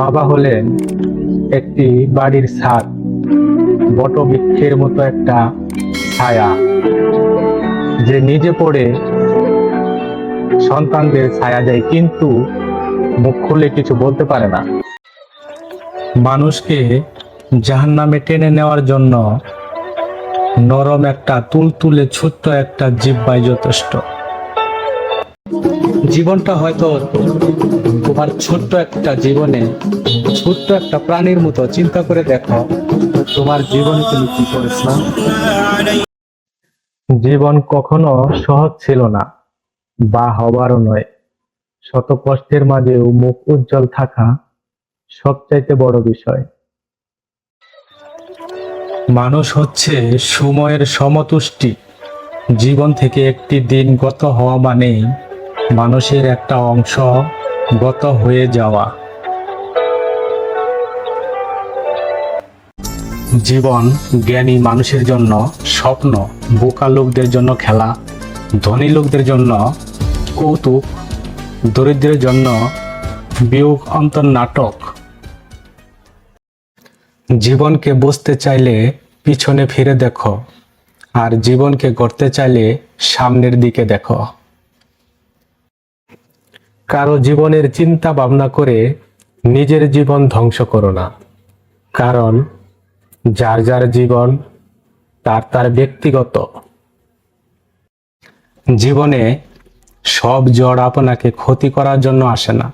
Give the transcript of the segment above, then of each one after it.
বাবা হলেন একটি বাড়ির ছাদ, বটবৃক্ষের মতো একটা ছায়া, যে নিজে পড়ে সন্তানদের ছায়া দেয়, কিন্তু মুখ খুলে কিছু বলতে পারে না। মানুষকে জাহান্নামে টেনে নেওয়ার জন্য নরম একটা, তুলতুলে, ছোট্ট একটা জিব্বাই যথেষ্ট। জীবনটা হয়তো তোমার ছোট্ট একটা জীবনে ছোট্ট একটা প্রাণীর মতো চিন্তা করে দেখো তোমার জীবনে তুমি কি করেছ? জীবন কখনো সহজ ছিল না বা হবারও নয়। শত কষ্টের মাঝেও মুখ উজ্জ্বল থাকা সবচাইতে বড় বিষয়। মানুষ হচ্ছে সময়ের সমতুষ্টি। জীবন থেকে একটি দিন গত হওয়া মানেই মানুষের একটা অংশ গত হয়ে যাওয়া। জীবন জ্ঞানী মানুষের জন্য স্বপ্ন, বোকা লোকদের জন্য খেলা, ধনী লোকদের জন্য কৌতুক, দরিদ্রের জন্য বিয়োগ অন্তর নাটক। জীবনকে বুঝতে চাইলে পিছনে ফিরে দেখো, আর জীবনকে গড়তে চাইলে সামনের দিকে দেখো। কারও জীবনের চিন্তা ভাবনা করে নিজের জীবন ধ্বংস করো না। কারণ যার যার জীবন, তার তার ব্যক্তিগত। জীবনে সব জ্বর আপনাকে ক্ষতি করার জন্য আসে না।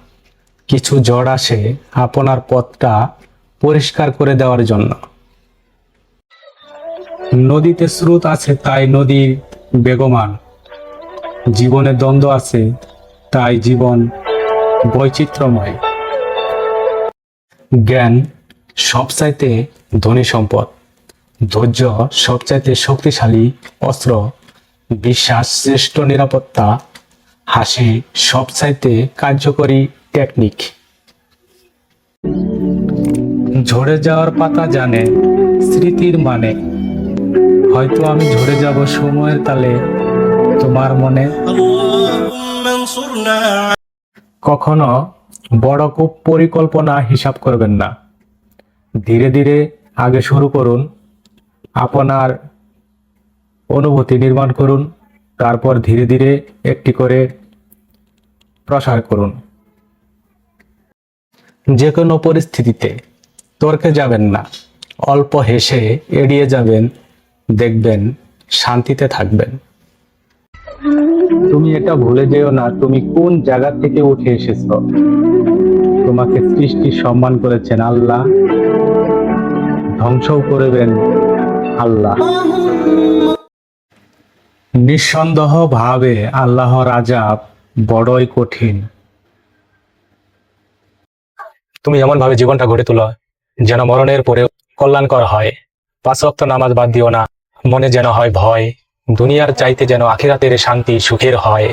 কিছু জ্বর আসে আপনার পথটা পরিষ্কার করে দেওয়ার জন্য। নদীতে স্রোত আছে, তাই নদী বেগমান। জীবনে দ্বন্দ্ব আছে তাই জীবন বৈচিত্র্যময়। জ্ঞান সবচাইতে ধনী সম্পদ। ধৈর্য সবচাইতে শক্তিশালী অস্ত্র। বিশ্বাস শ্রেষ্ঠ নিরাপত্তা। হাসি সবচাইতে কার্যকরী টেকনিক। ঝরে যাওয়ার পাতা জানে স্মৃতির মানে। হয়তো আমি ঝরে যাব সময়ের তালে। তোমার মনে কখনো বড় খুব পরিকল্পনা হিসাব করবেন না। ধীরে ধীরে আগে শুরু করুন, আপনার অনুভূতি নির্মাণ করুন, তারপর ধীরে ধীরে একটি করে প্রসার করুন। যে কোনো পরিস্থিতিতে তর্কে যাবেন না, অল্প হেসে এড়িয়ে যাবেন, দেখবেন, শান্তিতে থাকবেন। তুমি এটা ভুলে যেও না, তুমি কোন জায়গা থেকে উঠে এসেছ? তোমাকে সৃষ্টি সম্মান করেছেন আল্লাহ। ধ্বংসও করবেন আল্লাহ। নিঃসন্দেহ ভাবে আল্লাহ রাজা বড়ই কঠিন। তুমি এমন ভাবে জীবনটা গড়ে তোলো, যেন মরণের পরে কল্যাণকর হয়। পাঁচ নামাজ বাদ দিও না, মনে যেন হয় ভয়। দুনিয়ার চাইতে যেন আখেরাতের শান্তি সুখের হয়।